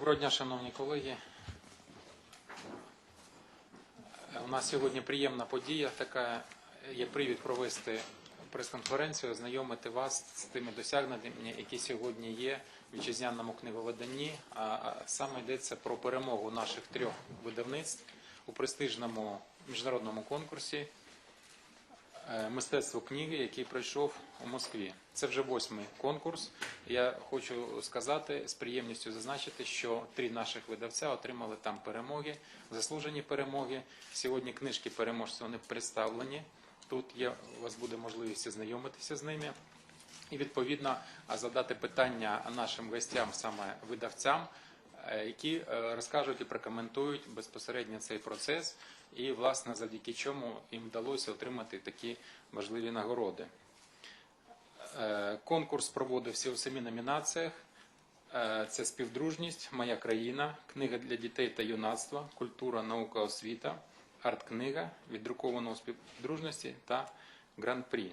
Доброго дня, шановні колеги. У нас сьогодні приємна подія, така є привід провести прес-конференцію, ознайомити вас з тими досягненнями, які сьогодні є в вітчизняному книговиданні. А саме йдеться про перемогу наших трьох видавництв у престижному міжнародному конкурсі мистецтво книги, який пройшов у Москві. Це вже восьмий конкурс. Я хочу сказати з приємністю зазначити, що три наших видавця отримали там перемоги, заслужені перемоги. Сьогодні книжки переможців вони представлені. Тут є у вас буде можливість ознайомитися з ними. І відповідно задати питання нашим гостям, саме видавцям, е, які е, розкажуть і прокоментують безпосередньо цей процес, і власне завдяки чому їм вдалося отримати такі важливі нагороди. Е, Конкурс проводився у семи номінаціях. Е, Це співдружність, моя країна, книга для дітей та юнацтва, культура, наука, освіта, арт-книга, віддруковано у співдружності та гран-прі.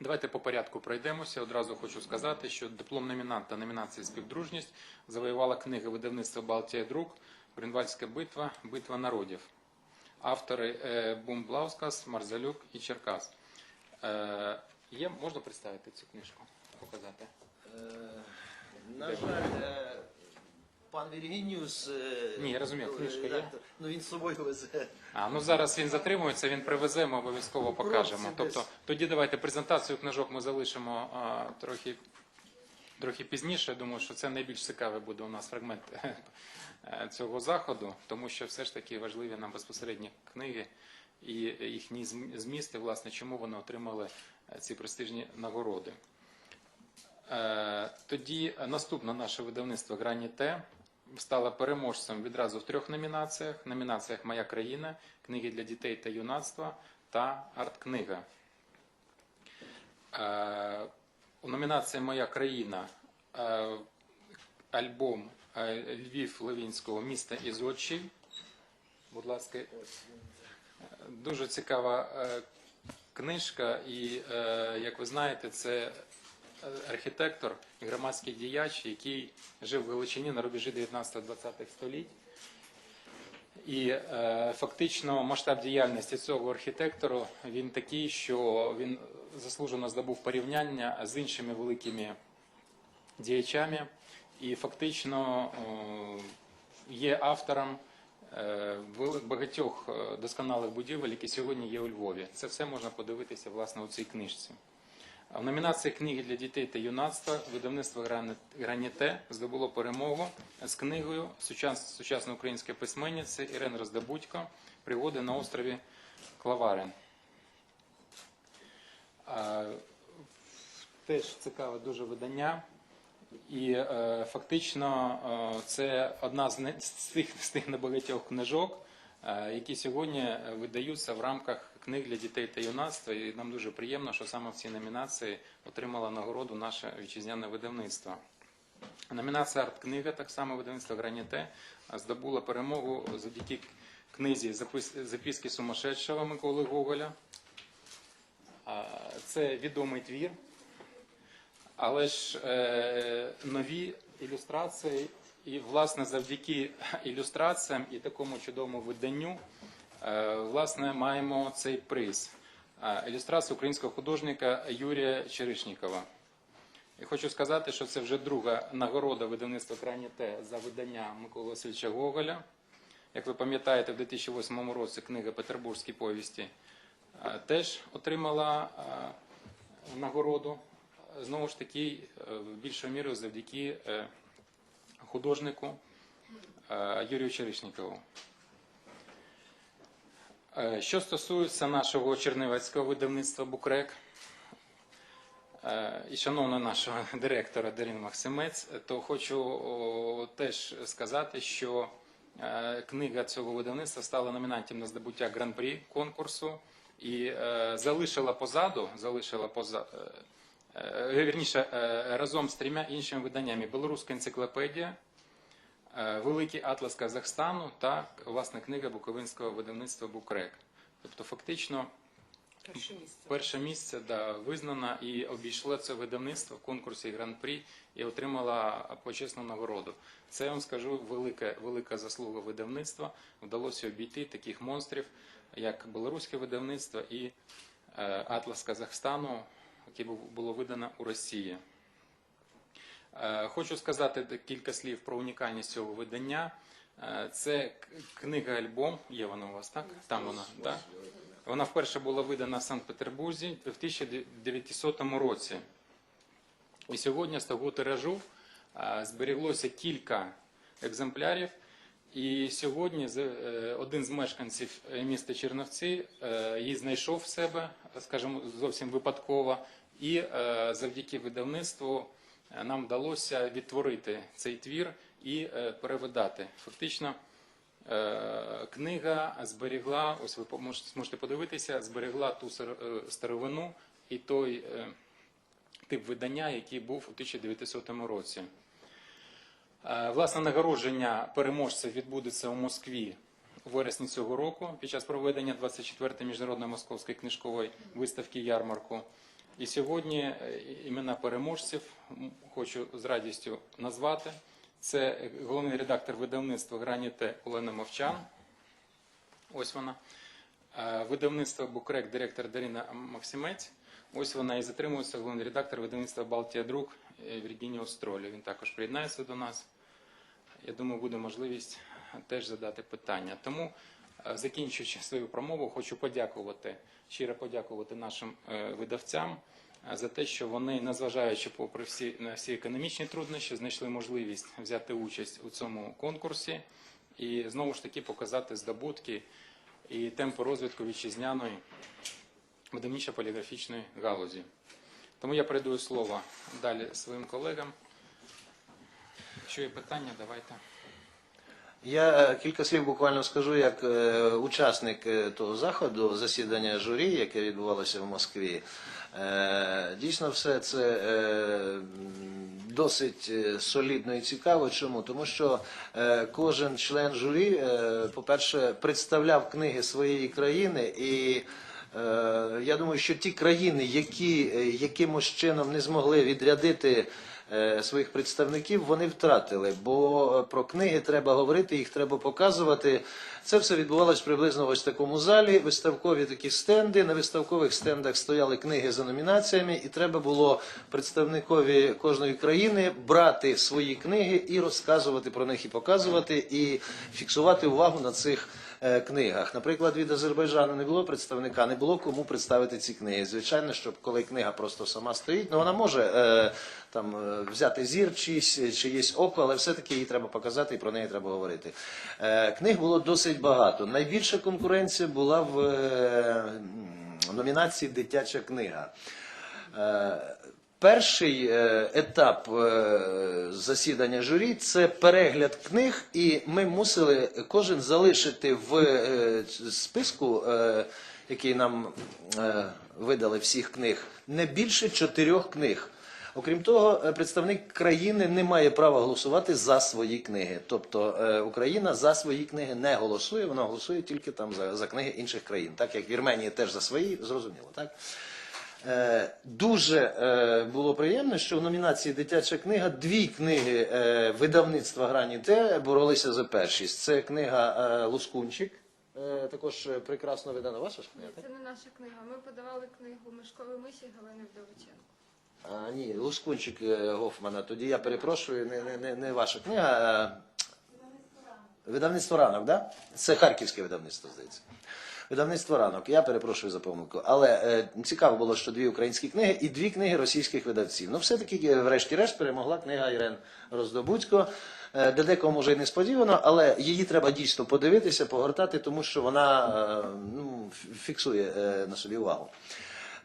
Давайте по порядку пройдемося. Одразу хочу сказати, що диплом номінанта номінації співдружність завоювала книга видавництва Балтія Друк, Гринвальська битва, Битва народів. Автори е, Бумблаускас, Марзалюк і Черкас. Е, Є, можна представити цю книжку? Показати. Е, На жаль, пан Віргініус. е, Ні, я розумію, книжка є. Ну він з собою везе. А ну зараз він затримується, він привезе, ми обов'язково покажемо. Тобто тоді давайте презентацію книжок ми залишимо а, трохи, трохи пізніше. Я думаю, що це найбільш цікавий буде у нас фрагмент е, цього заходу, тому що все ж таки важливі нам безпосередні книги і їхні змісти, власне, чому вони отримали е, ці престижні нагороди. Е, Тоді наступне наше видавництво Граніте стало переможцем відразу в трьох номінаціях: номінаціях Моя країна, книги для дітей та юнацтва та арт-книга. Е, У номінації Моя країна е, альбом е, Львів Левінського міста із очі. Будь ласка, дуже цікава книжка, і як ви знаєте, це архітектор громадський діяч, який жив в Галичині на рубежі 19-20 століть. І е, фактично масштаб діяльності цього архітектору він такий, що він заслужено здобув порівняння з іншими великими діячами, і фактично е, є автором е, багатьох е, досконалих будівель, які сьогодні є у Львові. Це все можна подивитися власне у цій книжці. В номінації книги для дітей та юнацтва видавництво Граніте здобуло перемогу з книгою «Сучас- сучасна українська письменниця Ірен Роздобудько Пригоди на острові Клаварин. Теж цікаве дуже видання. І е, фактично е, це одна з, не, тих, з тих небагатьох книжок, е, які сьогодні видаються в рамках книг для дітей та юнацтва. І нам дуже приємно, що саме в цій номінації отримала нагороду наше вітчизняне видавництво. Номінація арт-книга, так само видавництво Граніте, здобула перемогу завдяки книзі «Запис- Записки сумасшедшого Миколи Гоголя. Це відомий твір, але ж е, нові ілюстрації, і власне завдяки ілюстраціям і такому чудовому виданню, власне, маємо цей приз. Е, Ілюстрація українського художника Юрія Черишнікова. І хочу сказати, що це вже друга нагорода видавництва Краніте за видання Миколи Васильовича Гоголя. Як ви пам'ятаєте, в 2008 році книга Петербурзькі повісті е, теж отримала е, нагороду. Знову ж таки, е, в більшою мірою завдяки е, художнику е, Юрію Черишнікову. Е, Що стосується нашого чернівецького видавництва Букрек, Е, і шановна нашого директора Дарина Максимець, то хочу теж сказати, що е, книга цього видавництва стала номінантом на здобуття гран-прі конкурсу і залишила позаду, залишила поза, е, вірніше, разом з трьома іншими виданнями. Білоруська енциклопедія, Великий Атлас Казахстану та власне книга Буковинського видавництва Букрек. Тобто, фактично, Перше місце. Перше місце да, визнана і обійшло це видавництво в конкурсі Гран-прі і отримала почесну нагороду. Це я вам скажу велика, велика заслуга видавництва. Вдалося обійти таких монстрів, як білоруське видавництво і е, Атлас Казахстану, яке було видано у Росії. Е, Хочу сказати кілька слів про унікальність цього видання. Е, Це книга-альбом. Є вона у вас, так? Там вона, так? Вона вперше була видана в Санкт-Петербурзі в 1900 році. І сьогодні з того тиражу е, зберіглося кілька екземплярів. І сьогодні один з мешканців міста Черновці її знайшов в себе, скажімо, зовсім випадково, і завдяки видавництву нам вдалося відтворити цей твір і е, перевидати. Фактично, Е, Книга зберігла, ось ви по- мож- зможете подивитися, зберігла ту е, старовину і той тип видання, який був у 1900 році. Власне нагородження переможців відбудеться у Москві у вересні цього року під час проведення 24-ї міжнародної московської книжкової виставки ярмарку. І сьогодні е, імена переможців хочу з радістю назвати. Це головний редактор видавництва Граніте Олена Мовчан. Ось вона. Е, Видавництво Букрек, директор Дарина Максимець. Ось вона і затримується головний редактор видавництва Балтія Друк е, Віргінія Остролю. Він також приєднається до нас. Я думаю, буде можливість теж задати питання. Тому, закінчуючи свою промову, хочу подякувати, щиро подякувати нашим е, видавцям е, за те, що вони, незважаючи попри всі на всі економічні труднощі, знайшли можливість взяти участь у цьому конкурсі і знову ж таки показати здобутки і темпи розвитку вітчизняної видавничо-поліграфічної галузі. Тому я передаю слово далі своїм колегам. Якщо є питання, давайте. Я е, кілька слів буквально скажу як е, учасник е, того заходу, засідання журі, яке відбувалося в Москві. Дійсно, все це досить солідно і цікаво. Чому? Тому що кожен член журі, по-перше, представляв книги своєї країни і. Я думаю, що ті країни, які якимось чином не змогли відрядити своїх представників, вони втратили. Бо е, про книги треба говорити, їх треба показувати. Це все відбувалось приблизно в ось такому залі. Виставкові такі стенди. На виставкових стендах стояли книги за номінаціями, і треба було представникові кожної країни брати свої книги і розказувати про них, і показувати, і фіксувати увагу на цих е, книгах. Наприклад, від Азербайджану не було представника, не було кому представити ці книги. Звичайно, що коли книга просто сама стоїть, ну вона може е, там е, взяти зір чийсь, чиєсь око, але все-таки її треба показати і про неї треба говорити. Е, книг було досить багато. Найбільша конкуренція була в е, номінації Дитяча книга. Перший е, етап е, засідання журі це перегляд книг, і ми мусили кожен залишити в е, списку, який нам видали всіх книг, не більше чотирьох книг. Окрім того, представник країни не має права голосувати за свої книги. Тобто Україна за свої книги не голосує, вона голосує тільки там за, за книги інших країн. Так як Вірменія теж за свої, зрозуміло, так? Е, Дуже е, було приємно, що в номінації Дитяча книга дві книги е, видавництва Граніте боролися за першість. Це книга Лускунчик, також прекрасно видана. Ваша ж книга? так? Це не наша книга. Ми подавали книгу Мишкової мисі Галини Вдовиченко. А, ні, Лускунчик Гофмана. Тоді я перепрошую, не, не, не, не ваша книга. Видавництво ранок, да? Це харківське видавництво, здається. Видавництво ранок. Я перепрошую за помилку. Але е, цікаво було, що дві українські книги і дві книги російських видавців. Ну, все-таки, е, врешті-решт, перемогла книга Ірен Роздобудько. Е, Де декого може і несподівано, але її треба дійсно подивитися, погортати, тому що вона е, ну, фіксує е, на собі увагу.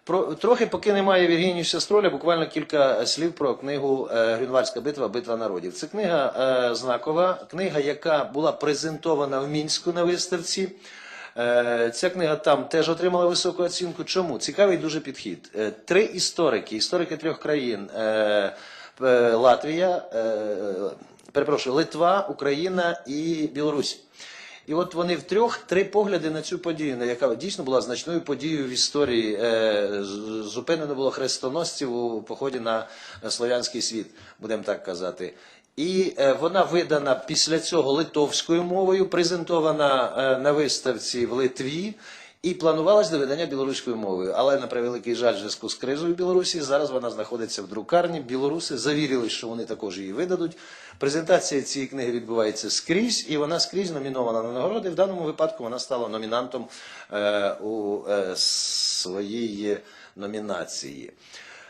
Про трохи, поки немає Віргінію Сестроля, буквально кілька слів про книгу е, Грюнвальська битва Битва народів. Це книга е, знакова, книга, яка була презентована в мінську на виставці. Е, Ця книга там теж отримала високу оцінку. Чому? Цікавий дуже підхід. Е, Три історики, історики трьох країн: е, Латвія, перепрошую, Литва, Україна і Білорусь. І от вони втрьох три погляди на цю подію, на яка дійсно була значною подією в історії. Зупинено було хрестоносців у поході на слов'янський світ, будемо так казати. І е, вона видана після цього литовською мовою, презентована е, на виставці в Литві. І планувалось до видання білоруською мовою, але на превеликий жаль, в зв'язку з кризою в Білорусі зараз вона знаходиться в друкарні. Білоруси завірили, що вони також її видадуть. Презентація цієї книги відбувається скрізь, і вона скрізь номінована на нагороди. В даному випадку вона стала номінантом е, у своїй номінації.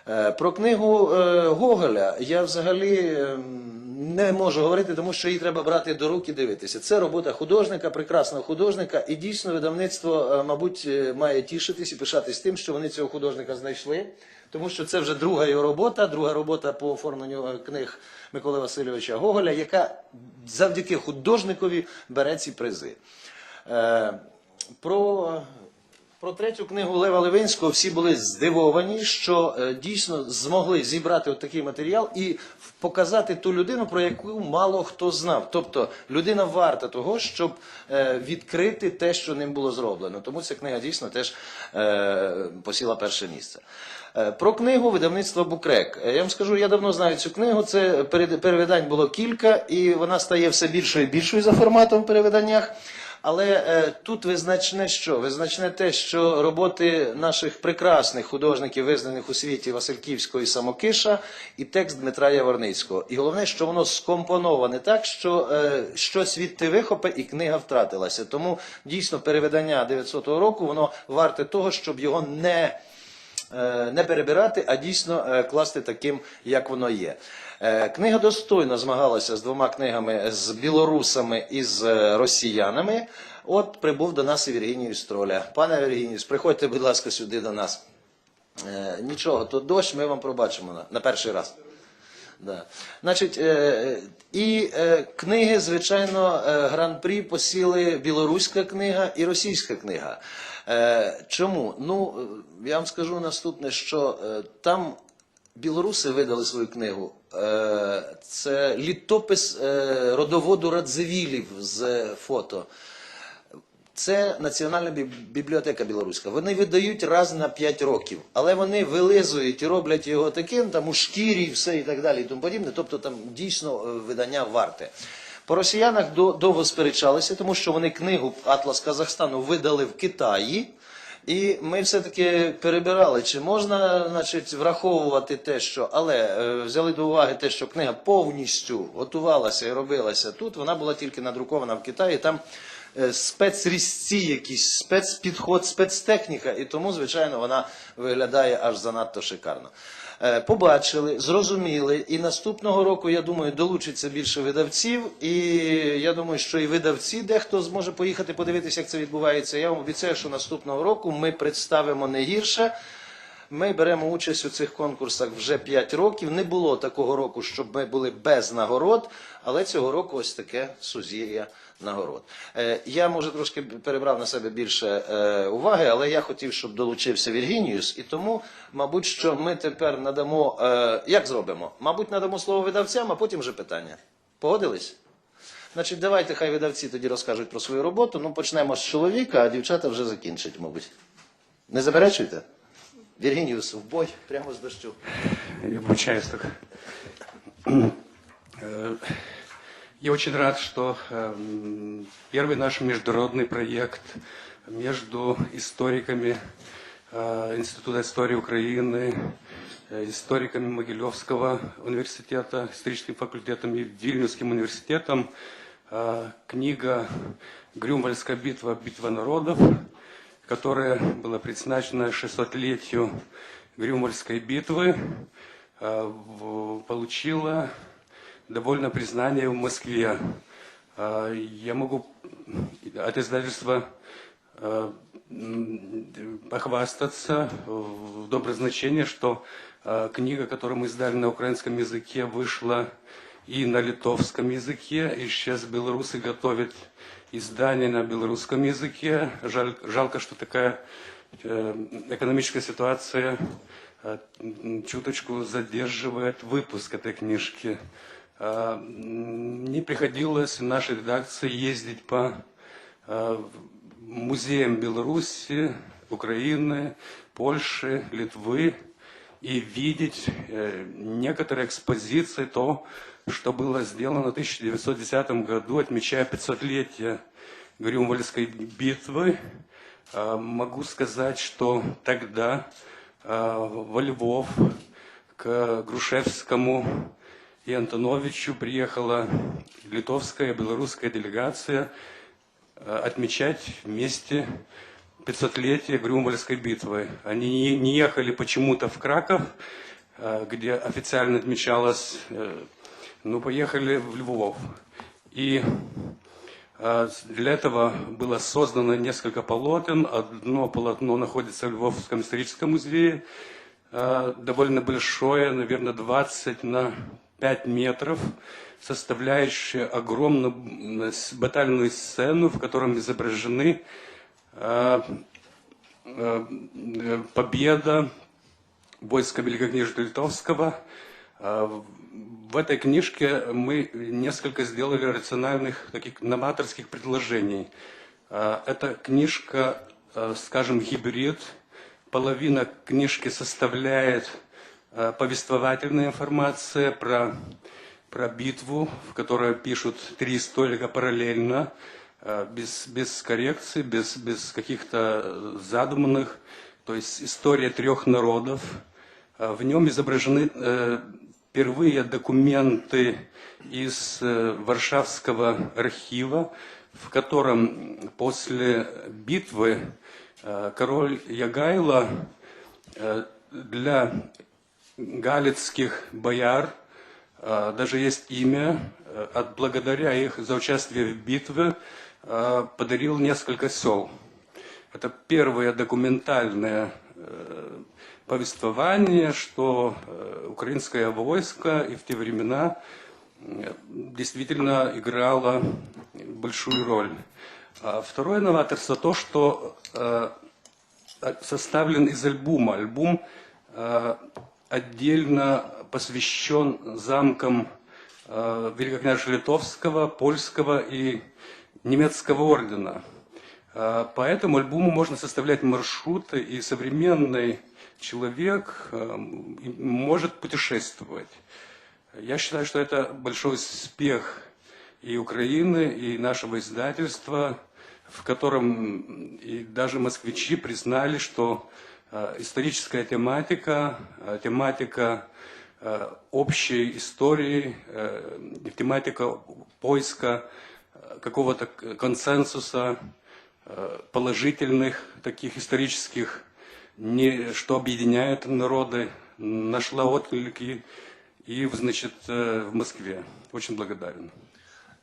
Е, Про книгу е, Гоголя я взагалі ем, не можу говорити, тому що її треба брати до рук і дивитися. Це робота художника, прекрасного художника, і дійсно видавництво, е, мабуть, має тішитись і пишатись тим, що вони цього художника знайшли, тому що це вже друга його робота, друга робота по оформленню книг Миколи Васильовича Гоголя, яка завдяки художникові бере ці призи. Про про третю книгу Лева Левинського всі були здивовані, що е, дійсно змогли зібрати от такий матеріал і показати ту людину, про яку мало хто знав. Тобто людина варта того, щоб е, відкрити те, що ним було зроблено. Тому ця книга дійсно теж е, посіла перше місце. Про книгу видавництва Букрек. Я вам скажу, я давно знаю цю книгу. Це перевидань було кілька, і вона стає все більшою і більшою за форматом в перевиданнях. Але е, тут визначне що? Визначне те, що роботи наших прекрасних художників, визнаних у світі Васильківського і Самокиша, і текст Дмитра Яворницького. І головне, що воно скомпоноване так, що е, щось відти вихопе, і книга втратилася. Тому дійсно перевидання 900 року воно варте того, щоб його не е, не перебирати, а дійсно е, класти таким, як воно є. Е, Книга достойно змагалася з двома книгами з білорусами і з е, росіянами. От прибув до нас і Строля. Пане Віргініус, приходьте, будь ласка, сюди до нас. Е, Нічого, то дощ ми вам пробачимо на, на перший раз. Да. Значить, і книги, звичайно, гран-прі посіли білоруська книга і російська книга. Чому? Ну, я вам скажу наступне, що там білоруси видали свою книгу. Е, це літопис е, родоводу Радзивілів з е, фото. Це Національна бібліотека білоруська. Вони видають раз на 5 років, але вони вилизують і роблять його таким, там у шкірі, все і так далі, і тому подібне. Тобто там дійсно видання варте. По росіянах до- довго сперечалися, тому що вони книгу Атлас Казахстану видали в Китаї. І ми все-таки перебирали, чи можна значить, враховувати те, що, але е, взяли до уваги те, що книга повністю готувалася і робилася тут. Вона була тільки надрукована в Китаї. Там е, спецрізці, якісь спецпідход, спецтехніка, і тому, звичайно, вона виглядає аж занадто шикарно. Е, Побачили, зрозуміли, і наступного року, я думаю, долучиться більше видавців. І я думаю, що і видавці дехто зможе поїхати подивитися, як це відбувається. Я вам обіцяю, що наступного року ми представимо не гірше. Ми беремо участь у цих конкурсах вже 5 років. Не було такого року, щоб ми були без нагород, але цього року ось таке сузір'я нагород. Е, я, може, трошки перебрав на себе більше е, уваги, але я хотів, щоб долучився Віргініус, і тому, мабуть, що ми тепер надамо. Е, як зробимо? Мабуть, надамо слово видавцям, а потім вже питання. Погодились? Значить, давайте хай видавці тоді розкажуть про свою роботу. Ну, почнемо з чоловіка, а дівчата вже закінчать, мабуть. Не заперечуйте? Віргініус, в бой, прямо з дощу. Я обучаюсь так. Я очень рад, что эм, первый наш международный проект между историками э, Института истории Украины, э, историками Могилевского университета, историческим факультетом и Вильнюсским университетом э, книга «Грюмвальская битва. Битва народов», которая была предназначена 600-летию Грюмвальской битвы, получила довольно признание в Москве. Э, Я могу от издательства м, похвастаться в доброе значение, что э, книга, которую мы издали на украинском языке, вышла и на литовском языке, и сейчас белорусы готовят издание на белорусском языке. Жаль, жалко, что такая э, экономическая ситуация чуточку задерживает выпуск этой книжки. М, Не приходилось нашей редакции ездить по э, музеям Беларуси, Украины, Польши, Литвы и видеть э, некоторые экспозиции, то, что было сделано в 1910 году, отмечая 500-летие Грюмвальской битвы. Э, Могу сказать, что тогда во Львов к Грушевскому и Антоновичу приехала литовская, белорусская делегация э, отмечать вместе 500-летие Грюмвальской битвы. Они не- ехали почему-то в Краков, э, где официально отмечалось, э, но поехали в Львов. И для этого было создано несколько полотен. Одно полотно находится в Львовском историческом музее, довольно большое, наверное, 20 на 5 метров, составляющее огромную батальную сцену, в котором изображены э, э, э, победа войска Великокняжества Литовского. В- этой книжке мы несколько сделали рациональных, таких новаторских предложений. Эта книжка, скажем, гибрид. Половина книжки составляет повествовательная информация про, про битву, в которой пишут три историка параллельно, э, без, без коррекций, без, без каких-то задуманных. То есть история трех народов. Э, В нем изображены э, впервые документы из э, Варшавского архива, в котором после битвы э, король Ягайло э, для галицких бояр э, даже есть имя, э, отблагодаря их за участие в битве, э, подарил несколько сел. Это первое документальное э, повествование, что э, украинское войско и в те времена действительно играло большую роль. А второе новаторство то, что составлен из альбома. Альбом э, отдельно посвящен замкам э, Великокняжества Литовского, Польского и немецкого ордена. Э, По этому альбому можно составлять маршруты, и современный человек э, может путешествовать. Я считаю, что это большой успех и Украины, и нашего издательства, в котором и даже москвичи признали, что историческая тематика, э, тематика э, общей истории, э, тематика поиска э, какого-то консенсуса, э, положительных таких исторических, не, что объединяет народы, нашла отклики и, значит, э, в Москве. Очень благодарен.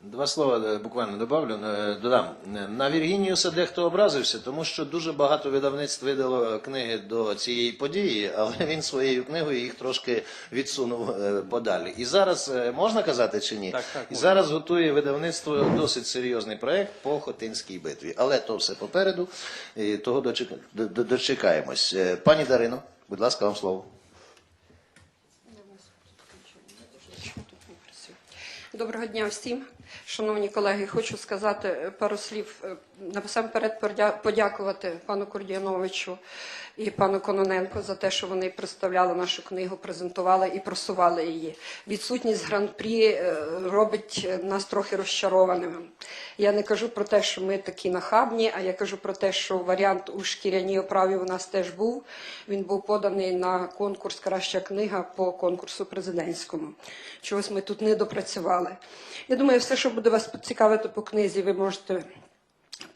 Два слова е, буквально добавлю, е, додам. Е, На Віргініуса дехто образився, тому що дуже багато видавництв видало книги до цієї події, але він своєю книгою їх трошки відсунув подалі. І зараз можна казати чи ні? Так, так, І зараз готує видавництво досить серйозний проект по Хотинській битві. Але то все попереду, і того дочек- до- до- дочекаємось. Пані Дарино, будь ласка, вам слово. Доброго дня всім, шановні колеги. Хочу сказати е, пару слів. Насамперед подякувати пану Кордіановичу і пану Кононенко за те, що вони представляли нашу книгу, презентували і просували її. Відсутність гран-прі е, робить нас трохи розчарованими. Я не кажу про те, що ми такі нахабні, а я кажу про те, що варіант у шкіряній оправі у нас теж був. Він був поданий на конкурс Краща книга по конкурсу президентському. Чогось ми тут не допрацювали. Я думаю, все, що буде вас цікавити по книзі, ви можете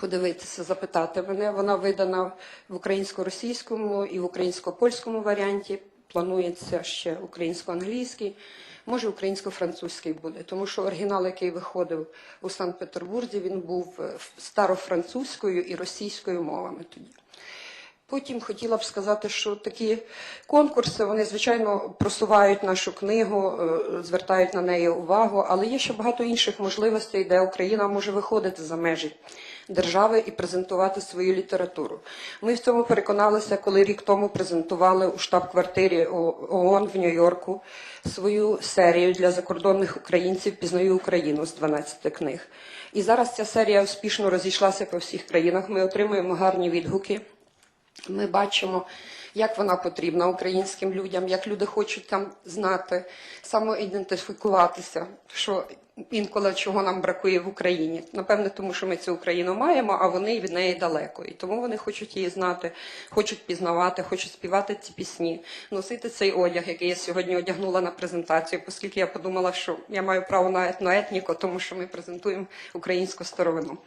подивитися, запитати мене. Вона видана в українсько-російському і в українсько-польському варіанті. Планується ще українсько-англійський, може українсько-французький буде, тому що оригінал, який виходив у Санкт-Петербурзі, він був е, старофранцузькою і російською мовами тоді. Потім хотіла б сказати, що такі конкурси вони звичайно просувають нашу книгу, е, звертають на неї увагу, але є ще багато інших можливостей, де Україна може виходити за межі держави і презентувати свою літературу. Ми в цьому переконалися, коли рік тому презентували у штаб-квартирі ООН в Нью-Йорку свою серію для закордонних українців Пізнаю Україну з 12 книг. І зараз ця серія успішно розійшлася по всіх країнах. Ми отримуємо гарні відгуки. Ми бачимо, як вона потрібна українським людям, як люди хочуть там знати, самоідентифікуватися, що інколи чого нам бракує в Україні. Напевне, тому що ми цю Україну маємо, а вони від неї далеко. І тому вони хочуть її знати, хочуть пізнавати, хочуть співати ці пісні, носити цей одяг, який я сьогодні одягнула на презентацію, оскільки я подумала, що я маю право на етноетніку, тому що ми презентуємо українську старовину.